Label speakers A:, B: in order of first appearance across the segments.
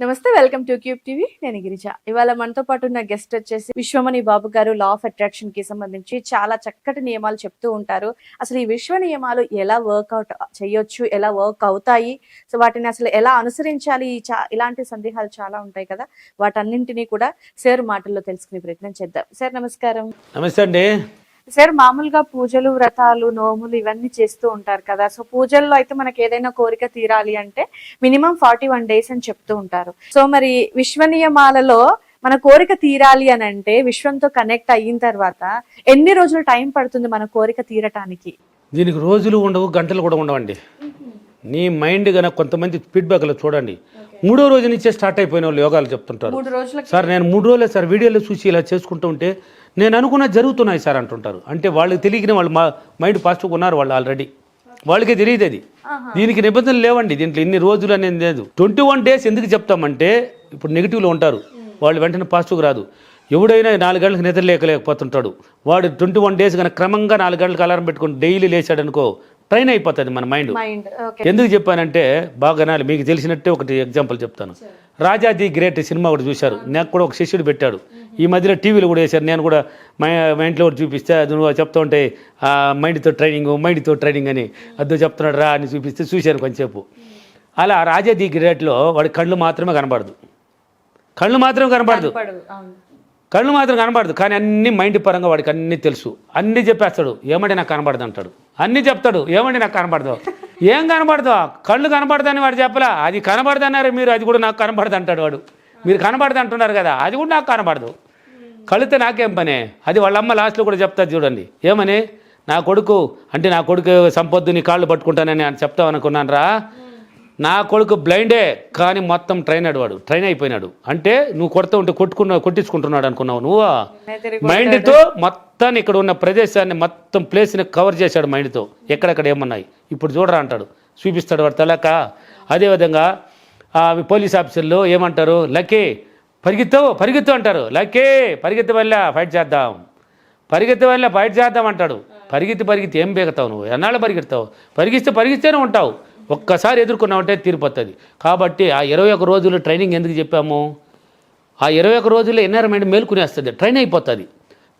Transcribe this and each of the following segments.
A: నమస్తే welcome to cube TV. నేను గిరిజ. ఇవాళ మనతో పాటు ఉన్న గెస్ట్ వచ్చేసి విశ్వమణి బాబు గారు లా ఆఫ్ అట్రాక్షన్కి సంబంధించి చాలా చక్కటి నియమాలు చెప్తూ ఉంటారు. అసలు ఈ విశ్వ నియమాలు ఎలా వర్కౌట్ చేయొచ్చు ఎలా వర్క్ అవుతాయి? సో వాటిని అసలు ఎలా అనుసరించాలి? ఇలాంటి సందేహాలు చాలా ఉంటాయి కదా. వాటన్నింటినీ కూడా సార్ మాటల్లో తెలుసుకునే ప్రయత్నం చేద్దాం. సార్ నమస్కారం.
B: నమస్తే అండి.
A: సార్ మామూలుగా పూజలు వ్రతాలు నోములు ఇవన్నీ చేస్తూ ఉంటారు కదా. సో పూజల్లో అయితే మనకి ఏదైనా కోరిక తీరాలి అంటే మినిమం ఫార్టీ వన్ డేస్ అని చెప్తూ ఉంటారు. సో మరి విశ్వ నియమాలలో మన కోరిక తీరాలి అని అంటే విశ్వంతో కనెక్ట్ అయిన తర్వాత ఎన్ని రోజులు టైం పడుతుంది మన కోరిక తీరటానికి?
B: దీనికి రోజులు ఉండవు గంటలు కూడా ఉండవండి. నీ మైండ్ కనుక కొంతమంది ఫీడ్బ్యాక్లో చూడండి. మూడో రోజు నుంచే స్టార్ట్ అయిపోయిన వాళ్ళు యోగాలు చెప్తుంటారు. సార్ నేను మూడు రోజులే సార్ వీడియోలో చూసి ఇలా చేసుకుంటూ ఉంటే నేను అనుకున్న జరుగుతున్నాయి సార్ అంటుంటారు. అంటే వాళ్ళకి తెలియకనే వాళ్ళు మా మైండ్ పాజిటివ్ ఉన్నారు వాళ్ళు ఆల్రెడీ. వాళ్ళకి తెలియదు అది. దీనికి నిబంధనలు లేవండి. దీంట్లో ఇన్ని రోజులు అనేది లేదు. ట్వంటీ వన్ డేస్ ఎందుకు చెప్తామంటే ఇప్పుడు నెగిటివ్లో ఉంటారు. వాళ్ళు వెంటనే పాజిటివ్ రాదు. ఎవడైనా నాలుగు గంటలకు నిద్ర లేకలేకపోతుంటాడు. వాడు ట్వంటీ వన్ డేస్ కనుక క్రమంగా నాలుగు గంటలకు అలారం పెట్టుకుని డైలీ లేచాడు అనుకో ట్రైన్ అయిపోతుంది మన మైండ్. ఎందుకు చెప్పానంటే బాగా మీకు తెలిసినట్టే ఒకటి ఎగ్జాంపుల్ చెప్తాను. రాజా ది గ్రేట్ సినిమా ఒకటి చూశారు. నాకు కూడా ఒక శిష్యుడు పెట్టాడు. ఈ మధ్యలో టీవీలో కూడా వేశారు. నేను కూడా మా మా ఇంట్లో ఒకటి చూపిస్తే అది నువ్వు చెప్తా ఉంటే ఆ మైండ్తో ట్రైనింగ్ మైండ్తో ట్రైనింగ్ అని అదో చెప్తున్నాడు రా అని చూపిస్తే చూశాను కొంచెంసేపు. అలా రాజా ది గ్రేట్లో వాడి కళ్ళు మాత్రమే కనబడదు. కళ్ళు మాత్రమే కనబడదు. కళ్ళు మాత్రం కనబడదు. కానీ అన్ని మైండ్ పరంగా వాడికి అన్ని తెలుసు. అన్ని చెప్పేస్తాడు. ఏమంటే నాకు కనబడదు అంటాడు అన్ని చెప్తాడు. ఏమంటే నాకు కనబడదు? ఏం కనబడదు? కళ్ళు కనబడదని వాడు చెప్పలా. అది కనబడదన్నారు మీరు అది కూడా నాకు కనబడదు అంటాడు వాడు. మీరు కనబడదు అంటున్నారు కదా అది కూడా నాకు కనబడదు. కళితే నాకేం పనే? అది వాళ్ళ అమ్మ లాస్ట్లో కూడా చెప్తాది చూడండి. ఏమని? నా కొడుకు అంటే నా కొడుకు సంపొద్దు నీ కాళ్ళు పట్టుకుంటానని అని చెప్తావు అనుకున్నాను రా. నా కొడుకు బ్లైండే కానీ మొత్తం ట్రైన్ వాడు. ట్రైన్ అయిపోయినాడు. అంటే నువ్వు కొడుతూ ఉంటే కొట్టుకున్న కొట్టించుకుంటున్నాడు అనుకున్నావు నువ్వు? మైండ్తో మొత్తాన్ని ఇక్కడ ఉన్న ప్రదేశాన్ని మొత్తం ప్లేస్ని కవర్ చేశాడు మైండ్తో ఎక్కడెక్కడ ఏమన్నాయి? ఇప్పుడు చూడరా అంటాడు. చూపిస్తాడు వాడు తలక. అదేవిధంగా అవి పోలీస్ ఆఫీసర్లు ఏమంటారు? లకే పరిగెత్తవు పరిగెత్తు అంటారు. లకే పరిగెత్తి వల్ల ఫైట్ చేద్దాం. పరిగెత్తి వల్ల ఫైట్ చేద్దాం అంటాడు. పరిగెత్తి పరిగెత్తి ఏం బేగతావు నువ్వు? ఎన్నాళ్ళు పరిగెడతావు? పరిగిస్తే పరిగిస్తేనే ఉంటావు. ఒక్కసారి ఎదుర్కొన్నావంటే తీరిపోతుంది. కాబట్టి ఆ ఇరవై ఒక రోజులు ట్రైనింగ్ ఎందుకు చెప్పాము? ఆ ఇరవై ఒక రోజుల్లో ఎన్ఆర్మెంట్ మైండ్ మేలుకునేస్తుంది. ట్రైన్ అయిపోతుంది.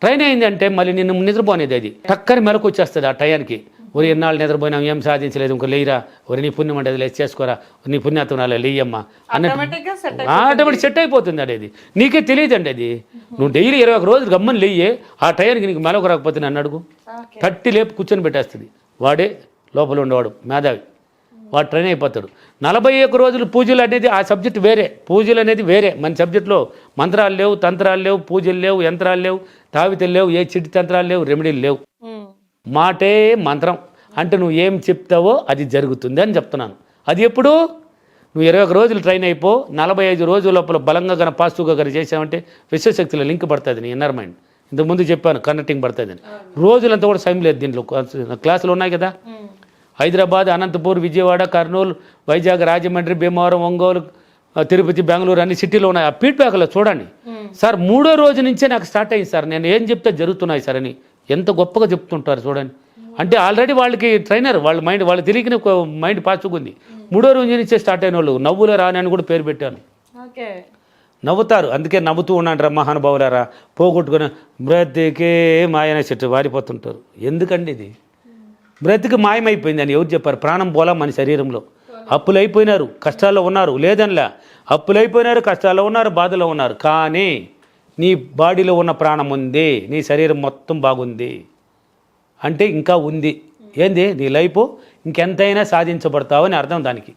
B: ట్రైన్ అయిందంటే మళ్ళీ నిన్ను నిద్రపోనేది అది. టక్కని మెలకు వచ్చేస్తుంది ఆ టయానికి. ఒరి ఎన్నాళ్ళు నిద్రపోయినాం ఏం సాధించలేదు ఇంకో లేయిరా. ఒరి నీ పుణ్యం అంటే లేచి చేసుకోరా. నీ పుణ్యాత్మనాలే లేయమ్మా అన్నట్టు
A: ఆటోమేటిక్ సెట్
B: ఆటోమేటిక్ సెట్ అయిపోతుంది అండి అది నీకే తెలియదండి అది. నువ్వు డైలీ ఇరవై ఒక రోజులు గమ్మని లేయే ఆ టయానికి నీకు మెలకు రాకపోతే నన్ను అడుగు. తట్టి లేపు కూర్చొని పెట్టేస్తుంది. వాడే లోపల ఉండేవాడు మేధావి. వాడు ట్రైన్ అయిపోతాడు. నలభై ఒక్క రోజులు పూజలు అనేది ఆ సబ్జెక్ట్ వేరే. పూజలు అనేది వేరే. మన సబ్జెక్ట్లో మంత్రాలు లేవు తంత్రాలు లేవు పూజలు లేవు యంత్రాలు లేవు తావితలు లేవు ఏ చిట్టి తంత్రాలు లేవు రెమెడీలు లేవు. మాటే మంత్రం. అంటే నువ్వు ఏం చెప్తావో అది జరుగుతుంది అని చెప్తున్నాను. అది ఎప్పుడు? నువ్వు ఇరవై ఒక రోజులు ట్రైన్ అయిపో నలభై ఐదు రోజుల లోపల బలంగా కన పాజిటివ్గా కనుక చేసావంటే విశ్వశక్తిలో లింక్ పడుతుంది నీ ఇన్నర్ మైండ్ ఇంతకుముందు చెప్పాను కనెక్టింగ్ పడుతుంది అని రోజులంతా కూడా సమయం లేదు దీంట్లో. క్లాసులు ఉన్నాయి కదా? హైదరాబాద్ అనంతపూర్ విజయవాడ కర్నూలు వైజాగ్ రాజమండ్రి భీమవరం ఒంగోలు తిరుపతి బెంగళూరు అన్ని సిటీలో ఉన్నాయి. ఆ ఫీడ్బ్యాక్లో చూడండి. సార్ మూడో రోజు నుంచే నాకు స్టార్ట్ అయింది సార్. నేను ఏం చెప్తే జరుగుతున్నాయి సార్ అని. ఎంత గొప్పగా చెప్తుంటారు చూడండి. అంటే ఆల్రెడీ వాళ్ళకి ట్రైనర్ వాళ్ళ మైండ్ వాళ్ళు తెలియకనే ఒక మైండ్ పాచుకుంది మూడో రోజు నుంచే స్టార్ట్ అయిన వాళ్ళు నవ్వుల రాని అని కూడా పేరు పెట్టాను
A: ఓకే.
B: నవ్వుతారు. అందుకే నవ్వుతూ ఉన్నాంటారా మహానుభావులారా. పోగొట్టుకుని బ్రతికే మాయన చెట్టు వారిపోతుంటారు. ఎందుకండి ఇది? బ్రతికి మాయమైపోయింది అని ఎవరు చెప్పారు? ప్రాణం పోలా మన శరీరంలో. అప్పులైపోయినారు కష్టాల్లో ఉన్నారు లేదనిలా. అప్పులైపోయినారు కష్టాల్లో ఉన్నారు బాధలో ఉన్నారు. కానీ నీ బాడీలో ఉన్న ప్రాణం ఉంది నీ శరీరం మొత్తం బాగుంది. అంటే ఇంకా ఉంది. ఏంది? నీ లైఫ్ ఇంకెంతైనా సాధించబడతావు అని అర్థం దానికి.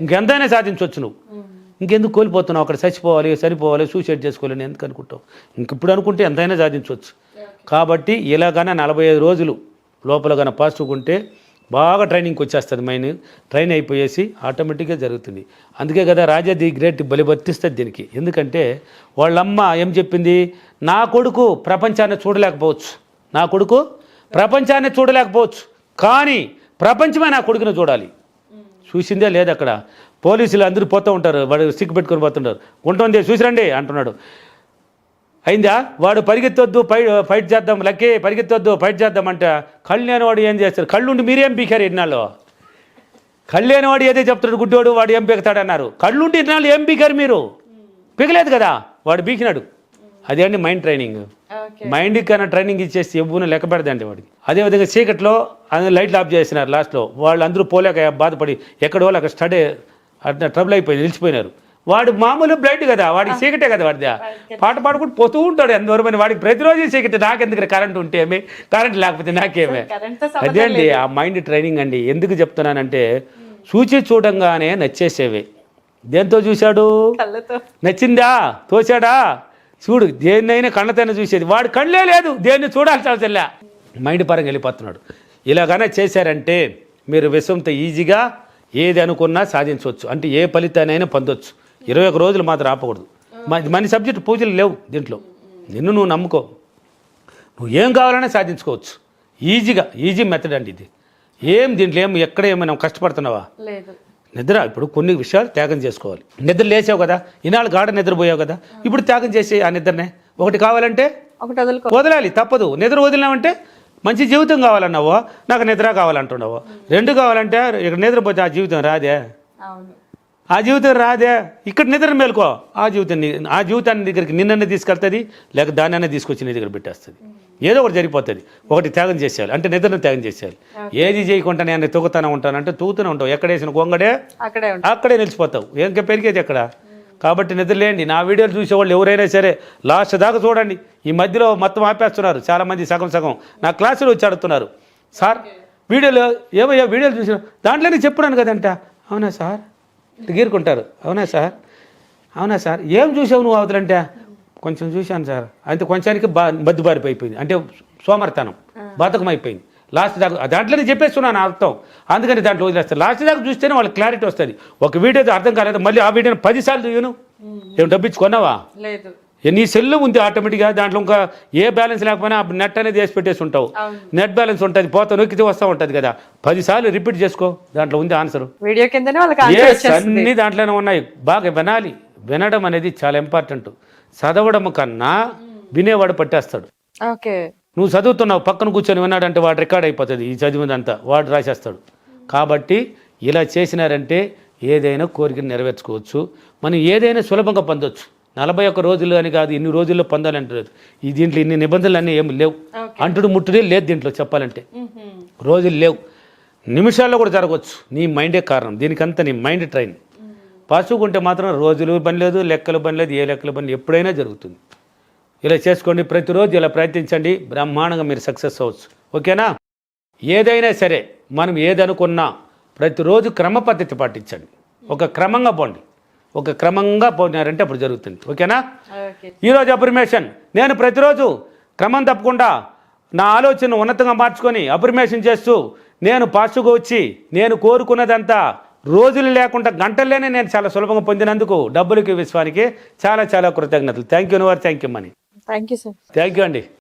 B: ఇంకెంతైనా సాధించవచ్చు నువ్వు. ఇంకెందుకు కోల్పోతున్నావు? అక్కడ చచ్చిపోవాలి సరిపోవాలి సూసైడ్ చేసుకోవాలని ఎందుకు అనుకుంటావు? ఇంక ఇప్పుడు అనుకుంటే ఎంతైనా సాధించవచ్చు కాబట్టి ఇలాగనే నలభై ఐదు రోజులు లోపల కానీ పాజిటివ్ ఉంటే బాగా ట్రైనింగ్కి వచ్చేస్తుంది మైండ్ ట్రైన్ అయిపోయేసి ఆటోమేటిక్గా జరుగుతుంది. అందుకే కదా రాజా ది గ్రేట్ బలిపర్తిస్తుంది దీనికి. ఎందుకంటే వాళ్ళమ్మ ఏం చెప్పింది? నా కొడుకు ప్రపంచాన్ని చూడలేకపోవచ్చు. నా కొడుకు ప్రపంచాన్ని చూడలేకపోవచ్చు. కానీ ప్రపంచమే నా కొడుకుని చూడాలి. చూసిందే లేదు అక్కడ పోలీసులు అందరూ పోతూ ఉంటారు. వాడు సిక్కు పెట్టుకొని పోతుంటారు. ఉంటుంది చూసిరండి అంటున్నాడు. అయిందా? వాడు పరిగెత్తొద్దు ఫై ఫైట్ చేద్దాం లక్కే పరిగెత్తొద్దు ఫైట్ చేద్దాం అంటే. కళ్ళు లేని వాడు ఏం చేస్తారు కళ్ళు ఉండి మీరేం పీకారు ఎన్నాళ్ళు కళ్ళు లేనివాడు ఏదో చెప్తాడు గుడ్డోడు వాడు ఏం పీకుతాడు అన్నారు కళ్ళు ఉంటే ఇన్నాళ్ళు ఏం పీకారు మీరు? పీకలేదు కదా? వాడు పీకినాడు. అదే అండి మైండ్ ట్రైనింగ్. మైండ్కి కన్నా ట్రైనింగ్ ఇచ్చేసి ఎవ్వను లెక్క పెడదండి వాడికి. అదేవిధంగా చీకట్లో అది లైట్లు ఆఫ్ చేసినారు లాస్ట్లో. వాళ్ళు అందరూ పోలేక బాధపడి ఎక్కడో అక్కడ స్టడీ అట్లా ట్రబుల్ అయిపోయి నిలిచిపోయినారు. వాడు మామూలు బ్లైండ్ కదా వాడికి చీకటే కదా వాడిది. పాట పాడుకుంటూ పోతూ ఉంటాడు ఎంతవరకు వాడికి ప్రతిరోజు చీకటి. నాకెందుకు కరెంట్ ఉంటే ఏమి? కరెంట్ లేకపోతే నాకేమే? అదే అండి ఆ మైండ్ ట్రైనింగ్ అండి. ఎందుకు చెప్తున్నానంటే చూచి చూడంగానే నచ్చేసేవే. దేంతో చూశాడు?
A: కళ్ళతో.
B: నచ్చిందా? తోచాడా చూడు దేన్నైనా కళ్ళతోనే చూసేది. వాడు కళ్ళే లేదు దేన్ని చూడాల్సిన అవసరం మైండ్ పరంగా వెళ్ళిపోతున్నాడు. ఇలాగనే చేశారంటే మీరు విషంతో ఈజీగా ఏది అనుకున్నా సాధించవచ్చు. అంటే ఏ ఫలితానైనా పొందొచ్చు. ఇరవై ఒక రోజులు మాత్రం ఆపకూడదు. మన సబ్జెక్ట్ పూజలు లేవు దీంట్లో. నిన్ను నువ్వు నమ్ముకో. నువ్వు ఏం కావాలన్నా సాధించుకోవచ్చు. ఈజీగా ఈజీ మెథడ్ అండి ఇది. ఏం దీంట్లో ఏం ఎక్కడ ఏమైనా కష్టపడుతున్నావా? నిద్ర ఇప్పుడు కొన్ని విషయాలు త్యాగం చేసుకోవాలి. నిద్ర లేచావు కదా ఈనాడు గాఢ నిద్రపోయావు కదా ఇప్పుడు త్యాగం చేసి ఆ నిద్రనే. ఒకటి కావాలంటే వదలాలి తప్పదు. నిద్ర వదిలినామంటే మంచి జీవితం కావాలన్నావో? నాకు నిద్ర కావాలంటున్నావు? రెండు కావాలంటే ఇక్కడ నిద్రపోతే ఆ జీవితం రాదే. ఆ జీవితం రాదే. ఇక్కడ నిద్ర మేలుకో. ఆ జీవితం ఆ జీవితాన్ని దగ్గరికి నిన్ననే తీసుకెళ్తుంది లేక దాన్నైనా తీసుకొచ్చి నీ దగ్గర పెట్టేస్తుంది. ఏదో ఒకటి జరిగిపోతుంది. ఒకటి త్యాగం చేసేయాలి. అంటే నిద్రను త్యాగం చేసేయాలి. ఏది చేయకుండా నేను తూగుతానే ఉంటాను అంటే తూగుతూనే ఉంటావు. ఎక్కడేసిన గొంగడే?
A: అక్కడే
B: నిలిచిపోతావు. ఇంకా పెరిగేది ఎక్కడ? కాబట్టి నిద్రలేండి. నా వీడియోలు చూసేవాళ్ళు ఎవరైనా సరే లాస్ట్ దాకా చూడండి. ఈ మధ్యలో మొత్తం ఆపేస్తున్నారు. చాలామంది సగం సగం. నా క్లాసులో వచ్చి అడుగుతున్నారు. సార్ వీడియోలు ఏమయ్యా వీడియోలు చూసిన దాంట్లోనే చెప్పున్నాను కదంట. అవునా సార్? గీరుకుంటారు అవునా సార్? అవునా సార్? ఏం చూసావు నువ్వు అవతలంటే? కొంచెం చూశాను సార్. అయితే కొంచానికి బా బద్దుబారిపై అయిపోయింది అంటే సోమర్తనం బతకం అయిపోయింది లాస్ట్ దాకా దాంట్లోనే చెప్పేస్తున్నాను అర్థం. అందుకని దాంట్లో వదిలేస్తాను లాస్ట్ దాకా చూస్తేనే వాళ్ళకి క్లారిటీ వస్తుంది. ఒక వీడియో అర్థం కాలేదు. మళ్ళీ ఆ వీడియోని పదిసార్లు చూయను. ఏం డబ్బిచ్చుకున్నావా
A: లేదు.
B: నీ సెల్ ఉంది ఆటోమేటిక్గా దాంట్లో ఇంకా ఏ బ్యాలెన్స్ లేకపోయినా నెట్ అనేది వేసి పెట్టేసి ఉంటావు. నెట్ బ్యాలెన్స్ ఉంటుంది పోతా నొక్కితే వస్తూ ఉంటుంది కదా. పదిసార్లు రిపీట్ చేసుకో దాంట్లో ఉంది ఆన్సర్.
A: వీడియో
B: అన్ని దాంట్లోనే ఉన్నాయి. బాగా వినాలి. వినడం అనేది చాలా ఇంపార్టెంట్ చదవడం కన్నా వినేవాడు పట్టేస్తాడు.
A: ఓకే.
B: నువ్వు చదువుతున్నావు పక్కన కూర్చొని విన్నాడంటే వాడు రికార్డ్ అయిపోతుంది ఈ చదివిందంతా వాడు రాసేస్తాడు. కాబట్టి ఇలా చేసినారంటే ఏదైనా కోరికను నెరవేర్చుకోవచ్చు. మనం ఏదైనా సులభంగా పొందొచ్చు. నలభై ఒక్క రోజులు అని కాదు ఇన్ని రోజుల్లో పొందాలంటారు. ఈ దీంట్లో ఇన్ని నిబంధనలు అన్నీ ఏమి లేవు. అంటుడు ముట్టుడే లేదు దీంట్లో చెప్పాలంటే. రోజులు లేవు. నిమిషాల్లో కూడా జరగవచ్చు. నీ మైండే కారణం. దీనికంతా నీ మైండ్ ట్రైన్. పశువుకుంటే మాత్రం రోజులు పని లేదు లెక్కలు పని లేదు ఏ లెక్కలు పని ఎప్పుడైనా జరుగుతుంది. ఇలా చేసుకోండి. ప్రతిరోజు ఇలా ప్రయత్నించండి. బ్రహ్మాండంగా మీరు సక్సెస్ అవ్వచ్చు. ఓకేనా? ఏదైనా సరే మనం ఏదనుకున్నా ప్రతిరోజు క్రమ పద్ధతి పాటించండి. ఒక క్రమంగా పోండి. ఒక క్రమంగా పోయినారంటే అప్పుడు జరుగుతుంది. ఓకేనా?
A: ఓకే.
B: ఈరోజు అప్రిమేషన్ నేను ప్రతిరోజు క్రమం తప్పకుండా నా ఆలోచన ఉన్నతంగా మార్చుకొని అప్రిమేషన్ చేస్తూ నేను పాస్టుగా వచ్చి నేను కోరుకున్నదంతా రోజులు లేకుండా గంటల్లోనే నేను చాలా సులభంగా పొందినందుకు డబ్బులకి విశ్వానికి చాలా చాలా కృతజ్ఞతలు. Thank you your thank you money
A: thank you sir
B: thank you అండి